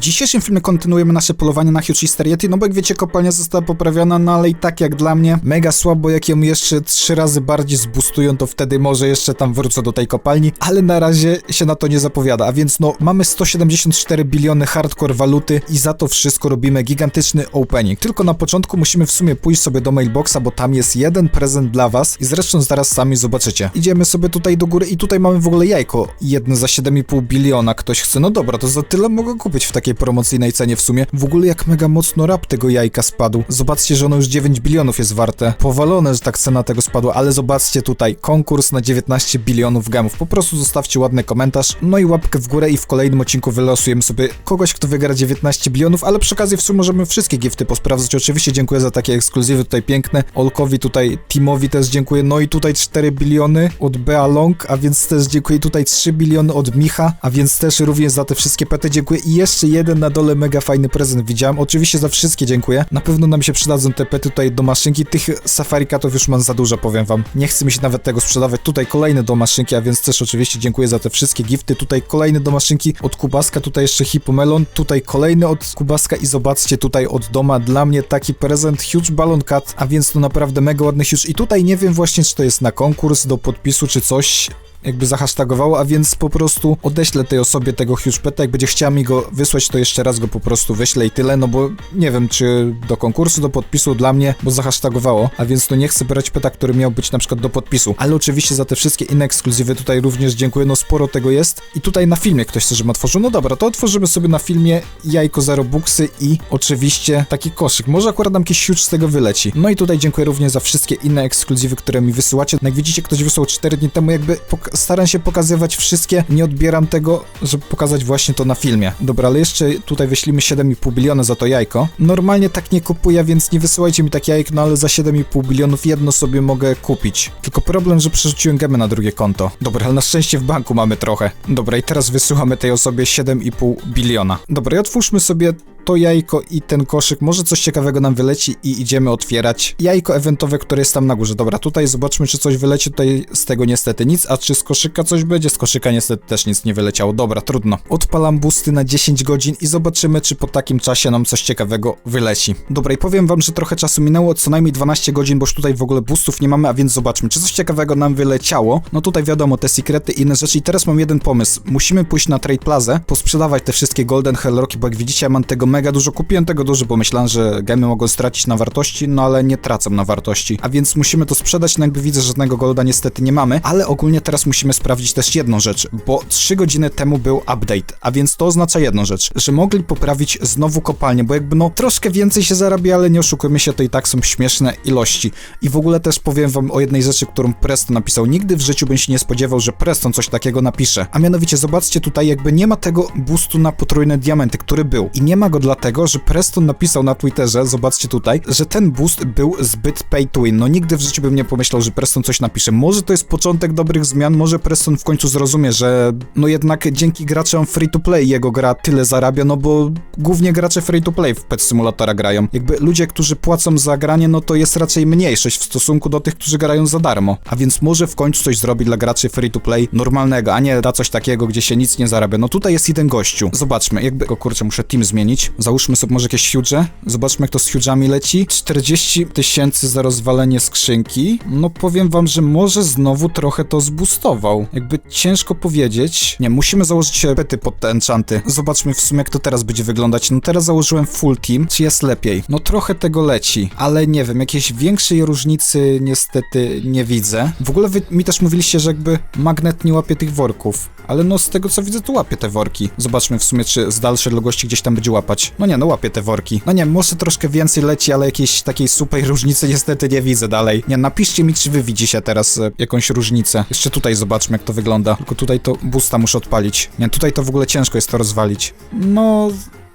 W dzisiejszym filmie kontynuujemy nasze polowanie na Huge Easter Yeti, no bo jak wiecie kopalnia została poprawiona, no ale i tak jak dla mnie mega słabo, jak ją jeszcze trzy razy bardziej zbustują, to wtedy może jeszcze tam wrócę do tej kopalni, ale na razie się na to nie zapowiada, a więc no mamy 174 biliony hardcore waluty i za to wszystko robimy gigantyczny opening. Tylko na początku musimy w sumie pójść sobie do mailboxa, bo tam jest jeden prezent dla was i zresztą zaraz sami zobaczycie. Idziemy sobie tutaj do góry i tutaj mamy w ogóle jajko, jedno za 7,5 biliona, ktoś chce, no dobra, to za tyle mogę kupić w takiej promocyjnej cenie w sumie. W ogóle jak mega mocno rap tego jajka spadł. Zobaczcie, że ono już 9 bilionów jest warte. Powalone, że tak cena tego spadła, ale zobaczcie tutaj, konkurs na 19 bilionów gemów. Po prostu zostawcie ładny komentarz, no i łapkę w górę i w kolejnym odcinku wylosujemy sobie kogoś, kto wygra 19 bilionów, ale przy okazji w sumie możemy wszystkie gifty posprawdzać. Oczywiście dziękuję za takie ekskluzywy tutaj piękne. Olkowi tutaj, Timowi też dziękuję. No i tutaj 4 biliony od Bea Long, a więc też dziękuję tutaj 3 biliony od Micha, a więc też również za te wszystkie pety dziękuję. I jeszcze jeden na dole mega fajny prezent widziałem. Oczywiście za wszystkie dziękuję. Na pewno nam się przydadzą te pety tutaj do maszynki. Tych safari katów już mam za dużo, powiem wam. Nie chce mi się nawet tego sprzedawać. Tutaj kolejny do maszynki, a więc też oczywiście dziękuję za te wszystkie gifty. Tutaj kolejny do maszynki od Kubaska, tutaj jeszcze Hipomelon, tutaj kolejny od Kubaska i zobaczcie tutaj od Doma dla mnie taki prezent Huge Balloon Cat, a więc to naprawdę mega ładny huge. I tutaj nie wiem właśnie, czy to jest na konkurs do podpisu, czy coś jakby zahasztagowało, a więc po prostu odeślę tej osobie tego huge jak będzie chciała mi go wysłać, to jeszcze raz go po prostu wyślę i tyle, no bo nie wiem, czy do konkursu, do podpisu dla mnie, bo zahasztagowało, a więc to nie chcę brać peta, który miał być na przykład do podpisu, ale oczywiście za te wszystkie inne ekskluzywy tutaj również dziękuję, no sporo tego jest. I tutaj na filmie ktoś chce, żebym otworzył, no dobra, to otworzymy sobie na filmie jajko zero buksy i oczywiście taki koszyk, może akurat nam jakiś huge z tego wyleci, no i tutaj dziękuję również za wszystkie inne ekskluzywy, które mi wysyłacie, jak widzicie, ktoś wysłał 4 dni temu, jakby pok staram się pokazywać wszystkie, nie odbieram tego, żeby pokazać właśnie to na filmie. Dobra, ale jeszcze tutaj wyślimy 7,5 biliona za to jajko. Normalnie tak nie kupuję, więc nie wysyłajcie mi tak jajek, no ale za 7,5 bilionów jedno sobie mogę kupić. Tylko problem, że przerzuciłem gemy na drugie konto. Dobra, ale na szczęście w banku mamy trochę. Dobra, i teraz wysyłamy tej osobie 7,5 biliona. Dobra, i otwórzmy sobie to jajko i ten koszyk. Może coś ciekawego nam wyleci i idziemy otwierać. Jajko eventowe, które jest tam na górze. Dobra, tutaj zobaczmy, czy coś wyleci. Tutaj z tego niestety nic, a czy z koszyka coś będzie? Z koszyka niestety też nic nie wyleciało. Dobra, trudno. Odpalam busty na 10 godzin i zobaczymy, czy po takim czasie nam coś ciekawego wyleci. Dobra, i powiem wam, że trochę czasu minęło, co najmniej 12 godzin, bo już tutaj w ogóle boostów nie mamy, a więc zobaczmy, czy coś ciekawego nam wyleciało. No tutaj wiadomo, te sekrety i inne rzeczy. I teraz mam jeden pomysł. Musimy pójść na Trade Plaza, posprzedawać te wszystkie Golden Hellrocki, bo jak widzicie, ja mam tego mega dużo. Kupiłem tego dużo, bo myślałem, że gemy mogą stracić na wartości, no ale nie tracą na wartości. A więc musimy to sprzedać, no jakby widzę, że żadnego golda niestety nie mamy, ale ogólnie teraz musimy sprawdzić też jedną rzecz, bo 3 godziny temu był update, a więc to oznacza jedną rzecz, że mogli poprawić znowu kopalnię, bo jakby no troszkę więcej się zarabia, ale nie oszukujmy się, to i tak są śmieszne ilości. I w ogóle też powiem wam o jednej rzeczy, którą Preston napisał. Nigdy w życiu bym się nie spodziewał, że Preston coś takiego napisze. A mianowicie, zobaczcie tutaj, jakby nie ma tego boostu na potrójne diamenty, który był. I nie ma go dlatego, że Preston napisał na Twitterze, zobaczcie tutaj, że ten boost był zbyt pay to win. No nigdy w życiu bym nie pomyślał, że Preston coś napisze. Może to jest początek dobrych zmian, może Preston w końcu zrozumie, że no jednak dzięki graczom free to play jego gra tyle zarabia, no bo głównie gracze free to play w Pet Simulatora grają. Jakby ludzie, którzy płacą za granie, no to jest raczej mniejszość w stosunku do tych, którzy grają za darmo. A więc może w końcu coś zrobi dla graczy free to play normalnego, a nie da coś takiego, gdzie się nic nie zarabia. No tutaj jest jeden gościu. Zobaczmy, jakby, o kurczę, muszę team zmienić. Załóżmy sobie może jakieś huge. Zobaczmy, jak to z huge'ami leci. 40 tysięcy za rozwalenie skrzynki. No powiem wam, że może znowu trochę to zboostował. Jakby ciężko powiedzieć. Nie, musimy założyć pety pod te enchanty. Zobaczmy w sumie, jak to teraz będzie wyglądać. No teraz założyłem full team. Czy jest lepiej? No trochę tego leci, ale nie wiem, jakiejś większej różnicy niestety nie widzę. W ogóle wy mi też mówiliście, że jakby magnet nie łapie tych worków. Ale no z tego co widzę, to łapie te worki. Zobaczmy w sumie, czy z dalszej odległości gdzieś tam będzie łapać. No nie, no łapie te worki. No nie, może troszkę więcej leci, ale jakiejś takiej super różnicy niestety nie widzę dalej. Nie, napiszcie mi, czy wy widzicie teraz e, jakąś różnicę. Jeszcze tutaj zobaczmy, jak to wygląda. Tylko tutaj to boosta muszę odpalić. Nie, tutaj to w ogóle ciężko jest to rozwalić. No,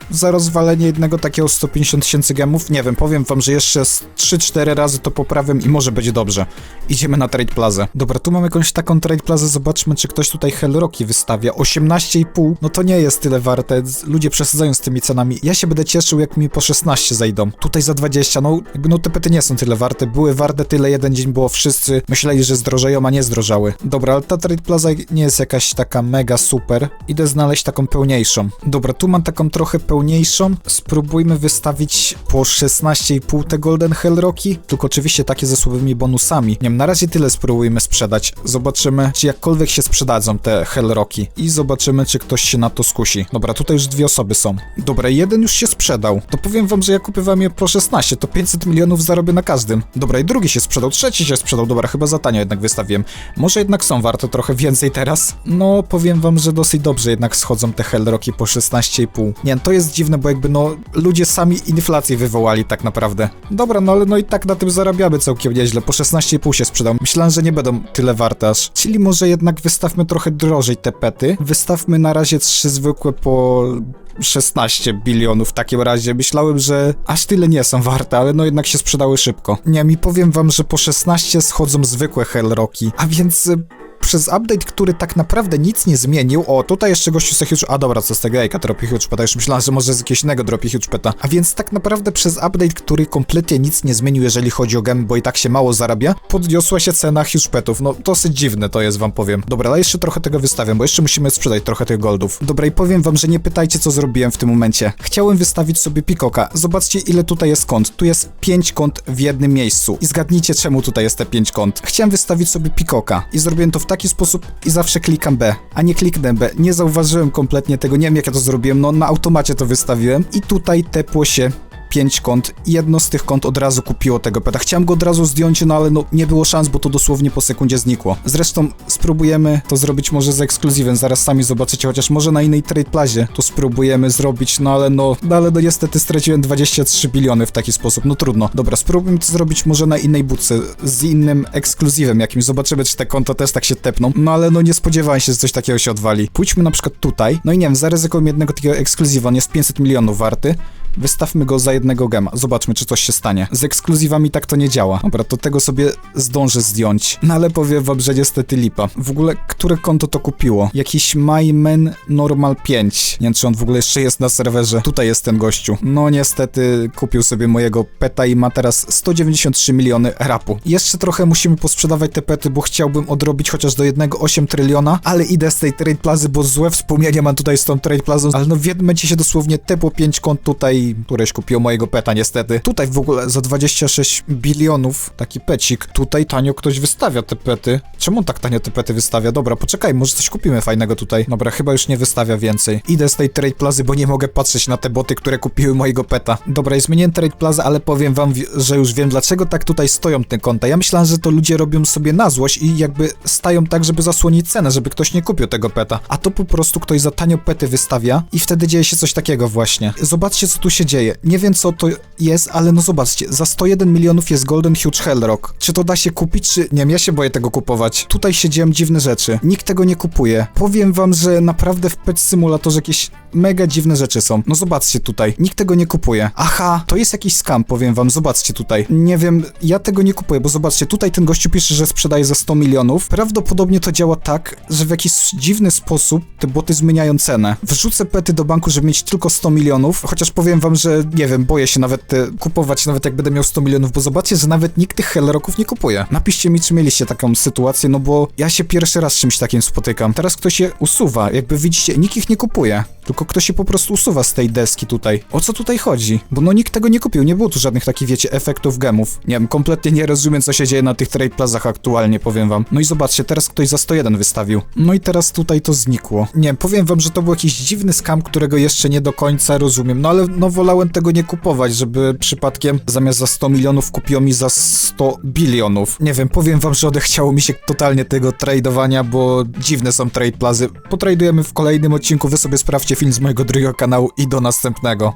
za rozwalenie jednego takiego 150 tysięcy gemów. Nie wiem, powiem wam, że jeszcze z 3-4 razy to poprawiam i może będzie dobrze. Idziemy na Trade Plaza. Dobra, tu mamy jakąś taką Trade Plaza, zobaczmy, czy ktoś tutaj Hellrocki wystawia. 18,5, no to nie jest tyle warte. Ludzie przesadzają z tymi cenami. Ja się będę cieszył, jak mi po 16 zajdą. Tutaj za 20, no jakby no te pety nie są tyle warte. Były warte tyle jeden dzień, było wszyscy myśleli, że zdrożeją, a nie zdrożały. Dobra, ale ta Trade Plaza nie jest jakaś taka mega super. Idę znaleźć taką pełniejszą. Dobra, tu mam taką trochę pełniejszą pełniejszą. Spróbujmy wystawić po 16,5 te Golden Hell Rocky, tylko oczywiście takie ze słabymi bonusami. Nie wiem, na razie tyle spróbujmy sprzedać. Zobaczymy, czy jakkolwiek się sprzedadzą te Hell Rocky i zobaczymy, czy ktoś się na to skusi. Dobra, tutaj już dwie osoby są. Dobra, jeden już się sprzedał. To powiem wam, że ja kupię wam je po 16, to 500 milionów zarobię na każdym. Dobra, i drugi się sprzedał, trzeci się sprzedał. Dobra, chyba za tanio jednak wystawiłem. Może jednak są warte trochę więcej teraz? No, powiem wam, że dosyć dobrze jednak schodzą te Hell Rocky po 16,5. Nie, to jest dziwne, bo jakby no, ludzie sami inflację wywołali tak naprawdę. Dobra, no ale no i tak na tym zarabiamy całkiem nieźle. Po 16,5 się sprzedał. Myślałem, że nie będą tyle warte aż. Czyli może jednak wystawmy trochę drożej te pety. Wystawmy na razie trzy zwykłe po 16 bilionów w takim razie. Myślałem, że aż tyle nie są warte, ale no jednak się sprzedały szybko. Nie, mi powiem wam, że po 16 schodzą zwykłe Hell Rocky, a więc... Przez update, który tak naprawdę nic nie zmienił. O, tutaj jeszcze gościu se huge... A dobra, co z tego Ejka dropi huge peta? Już myślałem, że może z jakiegoś innego dropi huge peta. A więc tak naprawdę przez update, który kompletnie nic nie zmienił, jeżeli chodzi o gemy, bo i tak się mało zarabia, podniosła się cena huge petów. No, dosyć dziwne to jest, wam powiem. Dobra, ale jeszcze trochę tego wystawiam, bo jeszcze musimy sprzedać trochę tych goldów. Dobra, i powiem wam, że nie pytajcie, co zrobiłem w tym momencie. Chciałem wystawić sobie pikoka. Zobaczcie, ile tutaj jest kont. Tu jest 5 kont w jednym miejscu. I zgadnijcie, czemu tutaj jest te 5 kont. Chciałem wystawić sobie pikoka i zrobiłem to w taki sposób i zawsze klikam B, a nie kliknę B. Nie zauważyłem kompletnie tego, nie wiem jak ja to zrobiłem, no na automacie to wystawiłem i tutaj tepło się 5 kont i jedno z tych kont od razu kupiło tego peta. Chciałem go od razu zdjąć, no ale no nie było szans, bo to dosłownie po sekundzie znikło. Zresztą spróbujemy to zrobić może z ekskluzywem, zaraz sami zobaczycie, chociaż może na innej trade plazie to spróbujemy zrobić, no ale no, no ale no niestety straciłem 23 biliony w taki sposób, no trudno. Dobra, spróbujmy to zrobić może na innej budce, z innym ekskluzywem jakimś, zobaczymy czy te konta też tak się tepną, no ale no nie spodziewałem się, że coś takiego się odwali. Pójdźmy na przykład tutaj, no i nie wiem, zaryzykujmy jednego takiego ekskluzywa, on jest 500 milionów warty, Wystawmy go za jednego gema. Zobaczmy, czy coś się stanie. Z ekskluzywami tak to nie działa. Dobra, to tego sobie zdążę zdjąć. No ale powiem wam, że niestety lipa. W ogóle, które konto to kupiło? Jakiś MyMan Normal 5. Nie wiem, czy on w ogóle jeszcze jest na serwerze. Tutaj jest ten gościu. No niestety kupił sobie mojego peta i ma teraz 193 miliony rapu. Jeszcze trochę musimy posprzedawać te pety, bo chciałbym odrobić chociaż do jednego 8 tryliona, ale idę z tej trade plazy, bo złe wspomnienia mam tutaj z tą trade plazą. Ale no w jednym momencie się dosłownie tepło 5 kont tutaj któreś kupiło mojego peta niestety. Tutaj w ogóle za 26 bilionów taki pecik. Tutaj tanio ktoś wystawia te pety. Czemu tak tanio te pety wystawia? Dobra, poczekaj, może coś kupimy fajnego tutaj. Dobra, chyba już nie wystawia więcej. Idę z tej trade plazy, bo nie mogę patrzeć na te boty, które kupiły mojego peta. Dobra, jest zmieniłem trade plaza, ale powiem wam, że już wiem dlaczego tak tutaj stoją te konta. Ja myślałem, że to ludzie robią sobie na złość i jakby stają tak, żeby zasłonić cenę, żeby ktoś nie kupił tego peta. A to po prostu ktoś za tanio pety wystawia i wtedy dzieje się coś takiego właśnie. Zobaczcie, co tu się dzieje. Nie wiem, co to jest, ale no zobaczcie, za 101 milionów jest Golden Huge Hellrock. Czy to da się kupić, czy... Nie wiem, ja się boję tego kupować. Tutaj się dzieją dziwne rzeczy. Nikt tego nie kupuje. Powiem wam, że naprawdę w Pet Simulatorze jakieś mega dziwne rzeczy są. No zobaczcie tutaj. Nikt tego nie kupuje. Aha, to jest jakiś scam, powiem wam. Zobaczcie tutaj. Nie wiem, ja tego nie kupuję, bo zobaczcie, tutaj ten gościu pisze, że sprzedaje za 100 milionów. Prawdopodobnie to działa tak, że w jakiś dziwny sposób te boty zmieniają cenę. Wrzucę pety do banku, żeby mieć tylko 100 milionów, chociaż powiem wam, że nie wiem, boję się nawet te kupować, nawet jak będę miał 100 milionów, bo zobaczcie, że nawet nikt tych Hellrocków nie kupuje. Napiszcie mi, czy mieliście taką sytuację, no bo ja się pierwszy raz z czymś takim spotykam. Teraz ktoś je usuwa, jakby widzicie, nikt ich nie kupuje. Tylko ktoś się po prostu usuwa z tej deski tutaj. O co tutaj chodzi? Bo no nikt tego nie kupił, nie było tu żadnych takich, wiecie, efektów gemów. Nie wiem, kompletnie nie rozumiem, co się dzieje na tych trade plazach aktualnie, powiem wam. No i zobaczcie, teraz ktoś za 101 wystawił. No i teraz tutaj to znikło. Nie wiem, powiem wam, że to był jakiś dziwny scam, którego jeszcze nie do końca rozumiem. No ale no wolałem tego nie kupować, żeby przypadkiem zamiast za 100 milionów kupiło mi za 100 bilionów. Nie wiem, powiem wam, że odechciało mi się totalnie tego tradowania, bo dziwne są trade plazy. Potradujemy w kolejnym odcinku, wy sobie sprawdźcie film z mojego drugiego kanału i do następnego.